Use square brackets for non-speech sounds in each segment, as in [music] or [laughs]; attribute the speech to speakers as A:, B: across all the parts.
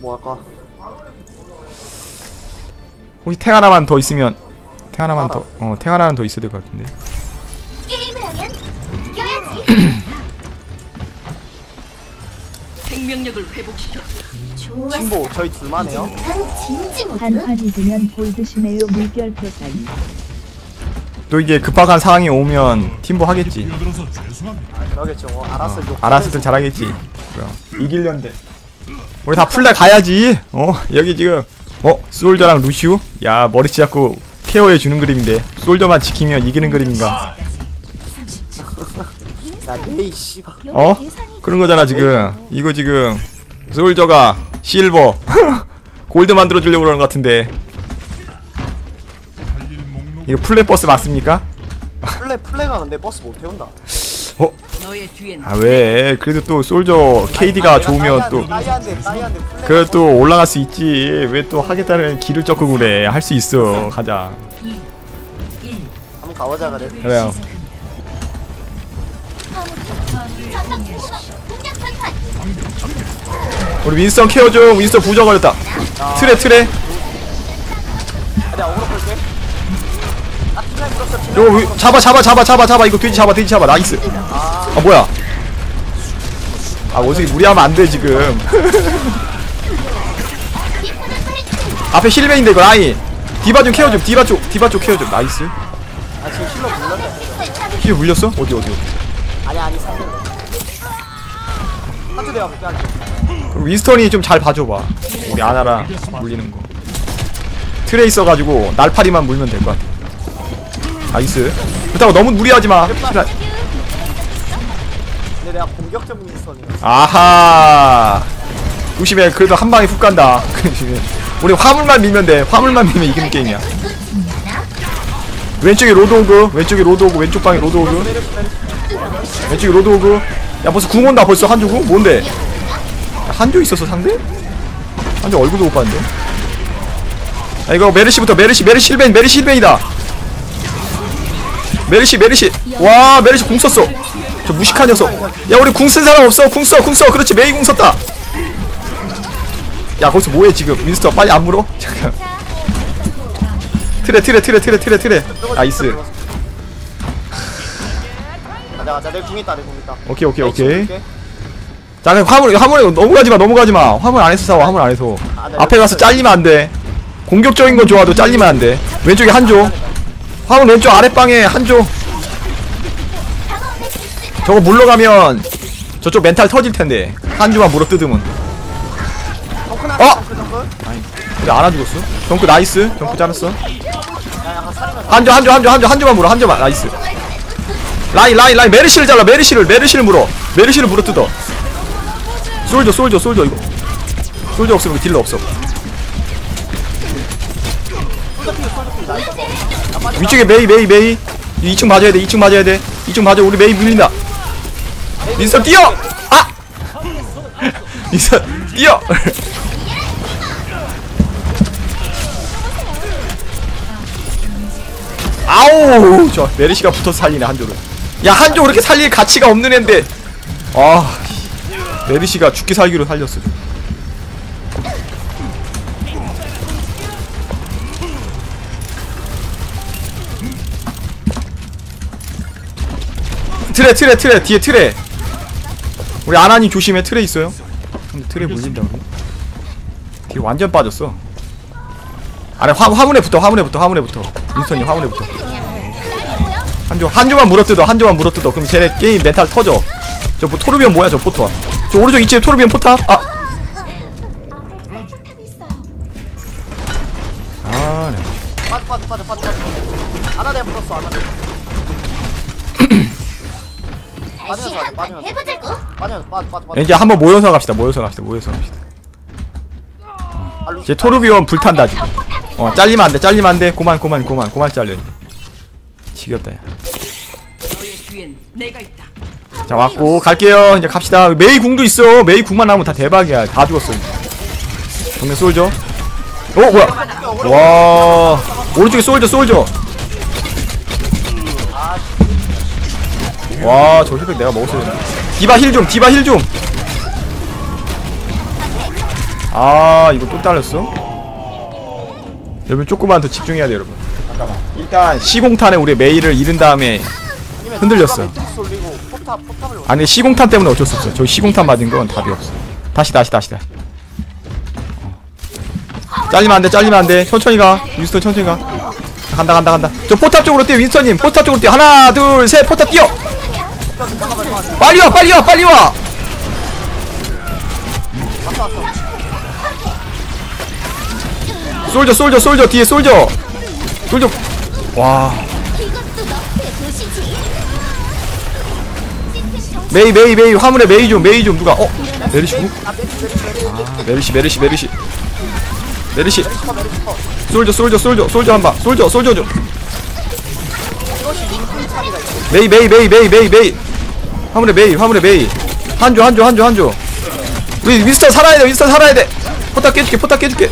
A: 뭐 할까?
B: 혹시 탱 하나만 더 있으면 탱 하나만 더 어 탱 하나만 더 있어야 될 것 같은데
C: 게임을 하면 이겨야지.
D: 생명력을 회복시켜.
A: 팀보 저희 둘만 해요?
C: 난 진지 모드.
E: 한판이 되면 골드시네요 물결 표사이
B: 또 이게 급박한 상황이 오면 팀보 하겠지
A: 그러겠죠. 뭐 알았어. 욕
B: 알았을 잘하겠지 이길련데 우리 다 풀라 가야지. 어? 여기 지금 어? 솔저랑 루시우? 야 머리 잡고 케어해 주는 그림인데. 솔저만 지키면 이기는 그림인가?
A: 야, 네이 씨발.
B: 어? 그런 거잖아 지금. 이거 지금 솔저가 실버. [laughs] 골드 만들어 주려고 그러는 것 같은데. 이거 플랫 버스 맞습니까?
A: 플레 플레가 근데 버스 못 태운다.
D: 뒤엔
B: 아 왜? 그래도 또 솔저 KD가 좋으면 또. 그래 또 올라갈 수 있지. 왜 또 하겠다는 길을 쫓고 그래? 할 수 있어. 가자.
A: 한번 가보자 그래.
B: 그래요. 우리 윈스턴 케어 좀 윈스턴 부져 걸렸다. 트레 트레 이거 위- 잡아 잡아 잡아 잡아 잡아. 이거 돼지 잡아 돼지 잡아. 나이스. 아 뭐야? 아 원숭이 무리하면 안 돼 지금. [laughs] 앞에 힐맨인데 이거 라인. 디바 좀 케어 좀 디바 쪽 디바 쪽 케어 좀 나이스.
A: 아 지금 실로 물렀네.
B: 힐 물렸어? 어디 어디 어디?
A: 아니 아니 상대. 한두 대가 볼게 할게.
B: 그럼 윈스턴이 좀 잘 봐줘봐. 우리 아나랑 물리는 거. 트레 있어가지고 날파리만 물면 될 것 같아 나이스. 그렇다고 너무 무리하지마.
A: 근데 내가 공격적 민스턴이.
B: 아하. 조심해 그래도 한 방에 훅 간다. [laughs] 우리 화물만 밀면 돼. 화물만 밀면 이기는 게임이야. 왼쪽에 로드 오그 왼쪽에 로드 오그 왼쪽 방에 로드 오그 왼쪽에 로드 오그 야 벌써 궁 온다 벌써. 한조 궁? 뭔데? 야, 한조 있었어 상대? 한조 얼굴도 못 봤는데? 야 이거 메르시부터. 메르시 메르시 힐벤 메르시 힐벤이다 메르시 메르시. 와 메르시 궁 썼어. 저 무식한 녀석. 야 우리 궁 쓴 사람 없어. 궁 써 궁 써. 그렇지 메이 궁 썼다. 야 거기서 뭐해 지금? 윈스터 빨리 안 물어? 잠깐. 트레 트레 트레 트레 트레 트레 나이스.
A: 가자 가자. 내궁 있다 내궁 있다.
B: 오케이 오케이 오케이. 자 그럼 화물 화물에 넘어가지마 넘어가지마. 화물 안에서 싸워 화물 안에서. 앞에 가서 잘리면 안돼. 공격적인 건 좋아도 잘리면 안돼. 왼쪽에 한조 화물 왼쪽 아랫방에 한조. 저거 물러가면 저쪽 멘탈 터질 텐데. 한조만 물어 뜯으면. 어!
A: 덩크 덩크.
B: 근데 안아 죽었어? 정크 나이스.
A: 약간 살이면
B: 한조 한조 한조 한조 한조만 물어 한조만. 나이스. 라인 라인 라인. 메르시를 잘라 메르시를 메르시를 물어. 메르시를 물어 뜯어. 솔져 솔져 솔져 이거. 솔져 없으면 딜러 없어 위쪽에 메이 메이 메이. 2층 맞아야 돼 2층 맞아야 돼. 2층 맞아 우리 메이 물린다. 민서 뛰어! 아! [laughs] 민서 뛰어! [laughs] 아우 저 메르시가 붙어 살리네 한조를. 야 한조 그렇게 살릴 가치가 없는 앤데. 아 메르시가 죽기 살기로 살렸어 좀. 트레 트레 트레 뒤에 트레. 우리 아나니 조심해. 트레 있어요? 근데 트레 물린다 그래 뒤에 완전 빠졌어. 아래 화, 화물에 붙어 화물에 붙어 화물에 붙어. 윈스턴이 화물에 붙어. 한조 한조만 물어뜯어 한조만 물어뜯어. 그럼 쟤네 게임 멘탈 터져. 저 뭐, 토르비언 뭐야 저 포토. 저 오른쪽 2층에 토르비언 포탑. 아. 아, 네.
A: 빠져 빠져 빠져 빠져. 내가 물었어 하나.
C: 다시 한번 해보자고.
A: 빠져 빠져 빠져 빠져.
B: 이제 한번 모여서 갑시다 모여서 갑시다 모여서 갑시다.
A: 아, 루-
B: 이제 토르비언 불탄다 지금. 어 잘리면 안 돼 잘리면 안 돼. 고만 고만 고만 고만 잘려 지겹다 야. 자 왔고 갈게요. 이제 갑시다. 메이 궁도 있어. 메이 궁만 나오면 다 대박이야. 다 죽었어 정면 솔져. 어 뭐야? 와. 오른쪽에 솔져 솔져 와 저 힐백 내가 먹었어야 되나 디바 힐 좀 디바 힐 좀. 아 이거 또 딸렸어? 여러분 조금만 더 집중해야 돼요 여러분. 잠깐만 일단 시공탄에 우리 메이를 잃은 다음에 흔들렸어. 아니 시공탄 때문에 어쩔 수 없어 저 시공탄 맞은 건 답이 없어 다시 다시 다시 다시. 어. 잘리면 안 돼 잘리면 안 돼. 천천히 가. 윈스턴 천천히 가. 간다 간다 간다. 저 포탑 쪽으로 뛰어 윈스턴님. 포탑 쪽으로 뛰어. 하나 둘 셋. 포탑 뛰어 빨리 와 빨리 와 빨리 와. 솔져 솔져 솔져 뒤에 솔져 솔져 와. 메이 메이 메이 화물에 메이 좀 메이 좀 누가 어 메르시고
A: 아
B: 메르시 메르시 메르시 메르시. 솔져 솔져 솔져 솔져 한방 솔져 솔져 좀. 메이 메이 메이 메이 메이 메이 화물에 메이 화물에 메이. 한조 한조 한조 한조. 우리 윈스턴 살아야 돼 윈스턴 살아야 돼. 포탑 깨줄게 포탑 깨줄게.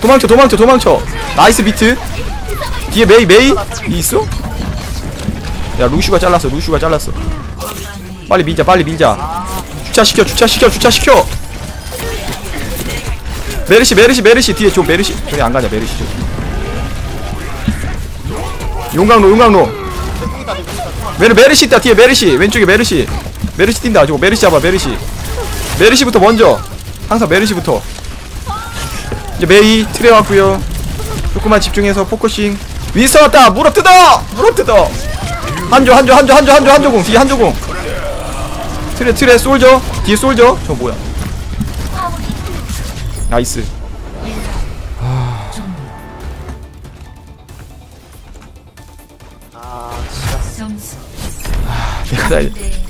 B: 도망쳐 도망쳐 도망쳐. 나이스 비트. 뒤에 메이 메이. 이 있어? 야 루슈가 잘랐어 루슈가 잘랐어. 빨리 밀자 빨리 밀자. 주차시켜 주차시켜 주차시켜. 메르시 메르시 메르시. 뒤에 저 메르시. 저기 안 가자 메르시 좀. 용광로 용광로 메르 메르시 있다 뒤에 메르시. 왼쪽에 메르시. 메르시 뛴다 저거 메르시 잡아 메르시. 메르시부터 먼저. 항상 메르시부터. 이제 메이 트레 왔고요. 조금만 집중해서 포커싱. 윈스턴 왔다! 물어 뜯어! 물어 뜯어! 한조 한조 한조 한조 한조 한조공. 뒤에 한조공. 트레 트레 솔져 뒤에 솔져 저 뭐야? 나이스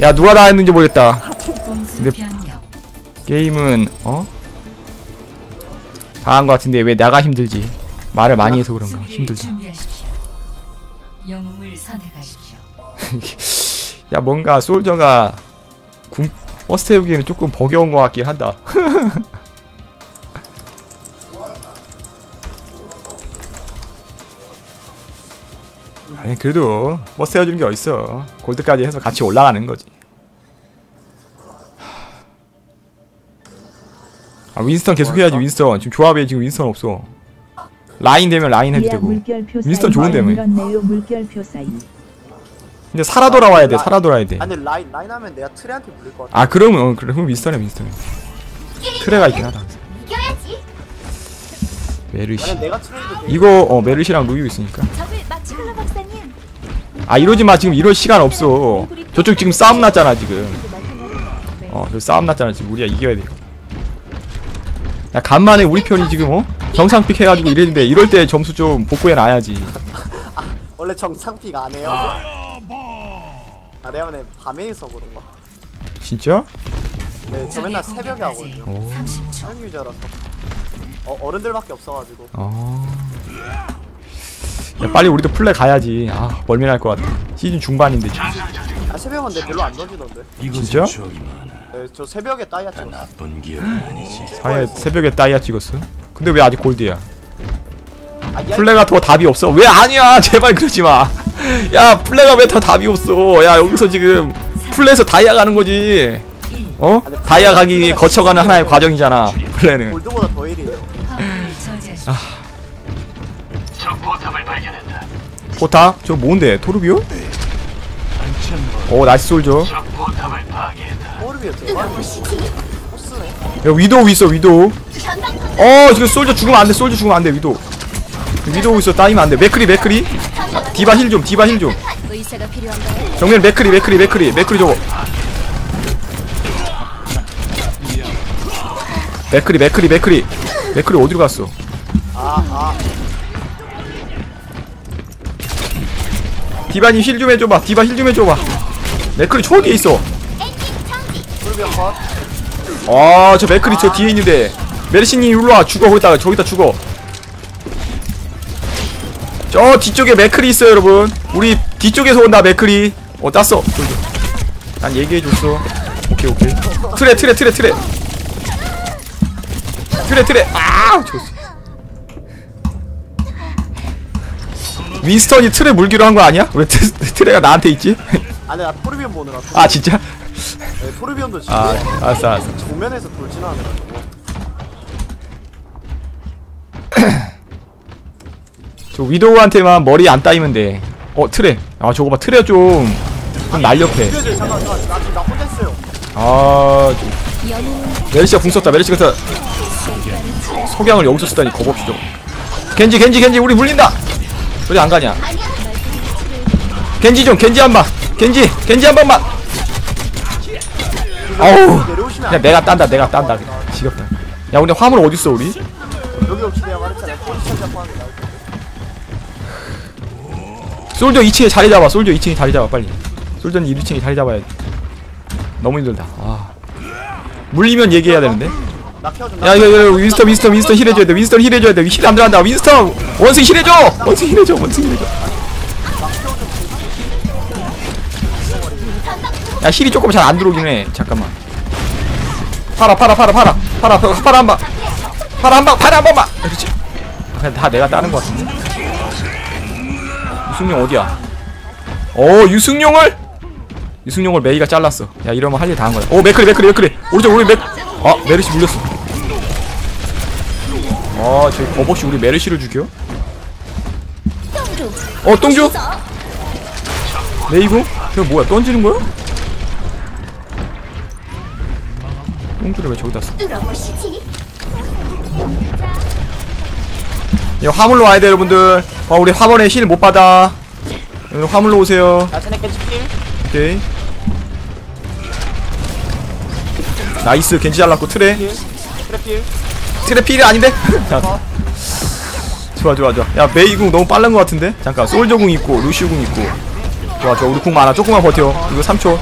B: 야 누가 다 했는지 모르겠다. 근데- 게임은 어? 다 한 것 같은데 왜 내가 힘들지? 말을 많이 해서 그런가 힘들다 [laughs] 야 뭔가 솔저가 궁 버스 태우기에는 조금 버겨운 것 같긴 한다 [laughs] 그래도 버스 태워주는 게 어딨어. 골드까지 해서 같이 올라가는 거지. 아 윈스턴 계속 해야지 윈스턴. 지금 조합에 지금 윈스턴 없어. 라인 되면 라인 해도 되고. 윈스턴 좋은데, 뭐. 근데 살아 돌아와야 돼 살아 돌아야 돼.
A: 아니 라인 라인 하면 내가 트레한테 물릴 것 같아.
B: 아 그러면 어, 그래. 그럼 윈스턴이야 윈스턴 트레가 있긴 하다. 메르시. 이거 어 메르시랑 루유 있으니까 아 이러지 마 지금 이럴 시간 없어 저쪽 지금 싸움 났잖아 지금 어저 싸움 났잖아 지금 우리가 이겨야 돼 이거 야 간만에 우리 편이 지금 어 정상픽 해가지고 이랬는데 이럴 때 점수 좀 복구해 놔야지 [laughs]
A: 원래 정상피가 안 해요. 아 내가 맨날 밤에 해서 그런가.
B: 진짜
A: 네, 저 맨날 새벽에 하거든요.
B: 오.
F: 30초
A: 사용 유저라서. 어 어른들밖에 없어가지고.
B: 어. 야 빨리 우리도 플레 가야지 아 멀미날 것 같아 시즌 중반인데 지금
A: 아 새벽은 내 별로 안 던지던데.
B: 진짜?
A: 네, 저 새벽에 따야 찍었어.
B: 사회 새벽에 따이아 찍었어 근데 왜 아직 골드야
A: 아, 야,
B: 플레가 더 답이 없어. 왜 아니야? [laughs] 제발 그러지 마. 야, 플레가 왜 더 답이 없어? 야, 여기서 지금 플레에서 다이아 가는 거지. 어? 다이아 가기 거쳐가는 하나의 과정이잖아. 플레는.
A: 골드보다 더 일이에요.
F: 화
B: 포탑? 저 뭔데? 토르비오? 오, 나이스 솔져. 야, 위도우 있어, 위도우. 어, 지금 솔져 죽으면 안 돼. 솔져 죽으면 안 돼, 위도우. 위도우 있어, 따이면 안 돼. 맥크리, 맥크리. 디바 힐 좀, 디바 힐 좀.
C: 의사가 필요한가요?
B: 정면 맥크리, 맥크리, 맥크리, 맥크리 저거. 맥크리, 맥크리, 맥크리. 맥크리 어디로 갔어? 디바님 힐 좀 해줘봐. 디바 힐 좀 해줘봐. 맥크리 저기에 있어.
A: 호르비어 컷.
B: 아, 저 맥크리 저 뒤에 있는데. 메르시님 일로 와. 죽어. 거기다가 저기다 죽어. 저 뒤쪽에 맥크리 있어요, 여러분. 우리 뒤쪽에서 온다, 맥크리. 어, 땄어. 난 얘기해줬어. 오케이, 오케이. 트레, 트레, 트레, 트레. 트레, 트레. 아, 좋았어. 윈스턴이 틀에 물기로 한 거 아니야? 왜 틀, 틀에가 [laughs] 나한테 있지?
A: 아니 나 토르비언 보느라 토르비언.
B: 아 진짜?
A: 네, 토르비언도
B: 지아 알았어 알았어.
A: 정면에서 돌진하는 거고. [clears throat]
B: 저 위도우한테만 머리 안 따이면 돼어 틀에 아 저거 봐 틀에 좀 날렵해. 아메르시가 궁 썼다. 메르시가 다 석양을 여기서 쓰다니 겁없이 저거 겐지 겐지 겐지 우리 물린다! 왜안 가냐? 겐지 좀 겐지 한 방. 겐지 겐지 한 방만.
A: 내려오시면
B: 그냥
A: 안
B: 내가 딴다 내가 딴다. 지겹다. 야 근데 화물 어딨어 우리?
A: 돼. 여기 혹시 내가 포지션 잡고 하는 텐데.
B: 솔저 2층에 자리 잡아. 솔저 2층에 자리 잡아 빨리. 솔저는 1층에 자리 잡아야 돼. 너무 힘들다. 아. 물리면 얘기해야 되는데 야 이거 이거 윈스턴 윈스턴 윈스턴 힐 해줘야 돼. 윈스턴 힐 해줘야 돼힐 안 들어간다. 윈스턴 원숭이 힐 해줘. 원숭이 힐 해줘. 원숭이 힐 해줘. 야 힐이 조금 잘 안 들어오긴 해. 잠깐만. 팔아 팔아 팔아 팔아. 팔아 팔아 한방 팔아 한방 팔아 한 방만. 그렇지. 아, 그냥 다 내가 따는 것 같은데. 유승용 어디야? 어 유승용을 유승용을 메이가 잘랐어 야 이러면 할 일 다 한 거야 오 맥크리 맥크리 맥크리 오른쪽 우리 맥 아, 메르시 물렸어. 아, 저기 거버시 우리 메르시를 죽여? 어, 똥주? 메이브? 저거 뭐야, 던지는 거야? 똥주를 왜 저기다 써?
C: 뚫어보시지
B: 야, 화물로 와야 돼, 여러분들. 어, 우리 화물에 힐 못 받아. 여러분, 화물로 오세요.
A: 야 쟤네 겐지 필
B: 오케이. 나이스, 겐지 잘랐고, 트레.
A: 필. 트랩 필.
B: 트레 필이 아닌데? [laughs] 자, 좋아 좋아 좋아. 야 메이궁 너무 빠른 것 같은데? 잠깐 솔저궁 있고 루시우궁 있고. 좋아 좋아. 우리 궁 많아. 조금만 버텨. 이거 3초.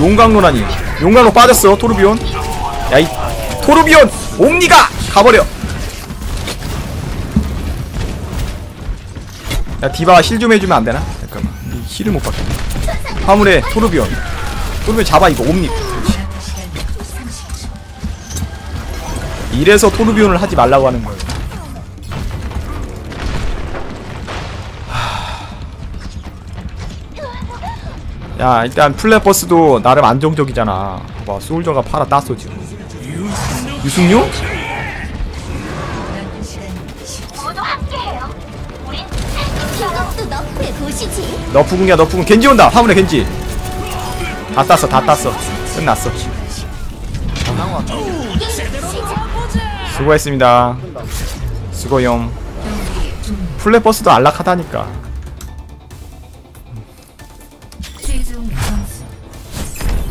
B: 용광로라니. 용광로 빠졌어 토르비온. 야이 토르비온 옴니가 가버려. 야 디바 힐좀 해주면 안 되나? 힐을 못 받겠네 화물에 토르비온 토르비온 잡아 이거 그렇지. 이래서 토르비온을 하지 말라고 하는 거예요. 하... 야 일단 플랫버스도 나름 안정적이잖아. 봐 소울저가 팔아 땄어 지금. 유승용?
C: 이것도 너프의 도시지
B: 너프 궁이야 너프 궁 겐지 온다 화물에 겐지. 다 땄어 다 땄어 끝났어. 수고했습니다. 수고용. 플랫버스도 안락하다니까.
F: 최종 점수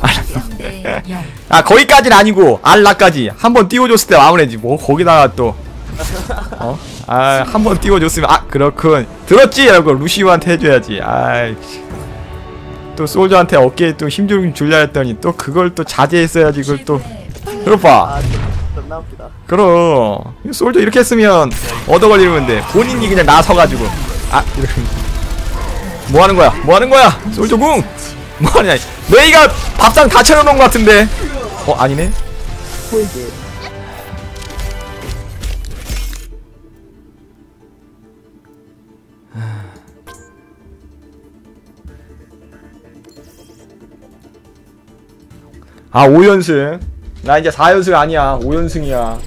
B: 알았어.
F: 3대 0
B: 아 거기까지는 아니고 알라까지 한번 띄워줬을 때 마무리지 뭐 거기다가 또 [laughs] 어? 아 한 번 띄워줬으면 아 그렇군. 들었지? 라고 루시우한테 해줘야지. 아이 또 솔저한테 어깨에 또 힘 좀 줄려 했더니 또 그걸 또 자제했어야지 그걸 또. 그럴
A: 봐아
B: 그럼. 솔저 이렇게 했으면 얻어 걸리면 돼 본인이 그냥 나서가지고. 아 이렇게 뭐 하는 거야? 뭐 하는 거야? 솔저 궁! 뭐하냐? 메이가 밥상 다 차려놓은 것 같은데. 어 아니네 아 5연승. 나 이제 4연승 아니야. 5연승이야.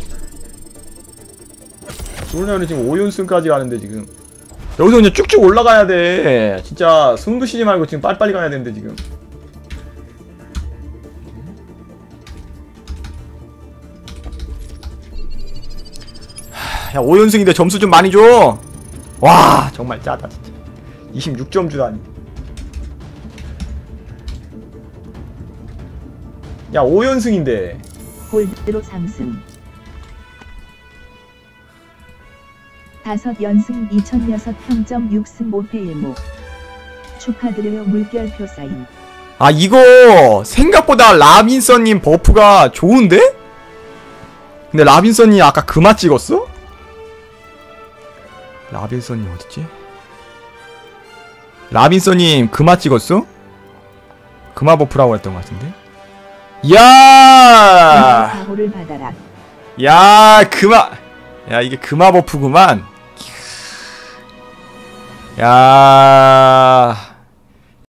B: 조르나는 지금 5연승까지 가는데 지금. 여기서 그냥 쭉쭉 올라가야 돼. 진짜 쉬지 말고 지금 빨리빨리 가야 되는데 지금. 하, 야 5연승인데 점수 좀 많이 줘 와 정말 짜다 진짜. 26점 주다니 야 5연승인데
E: 골드로 상승 다섯 연승 2006 평점 6승 5패 1무 축하드려요 물결표 사인
B: 아 이거 생각보다 라빈서님 버프가 좋은데? 근데 라빈서님 아까 그마 찍었어? 라빈서님 어딨지? 라빈서님 그마 찍었어? 그마 버프라고 했던 것 같은데?
E: 받아라.
B: 야 그마 야 이게 그마 버프구만. 야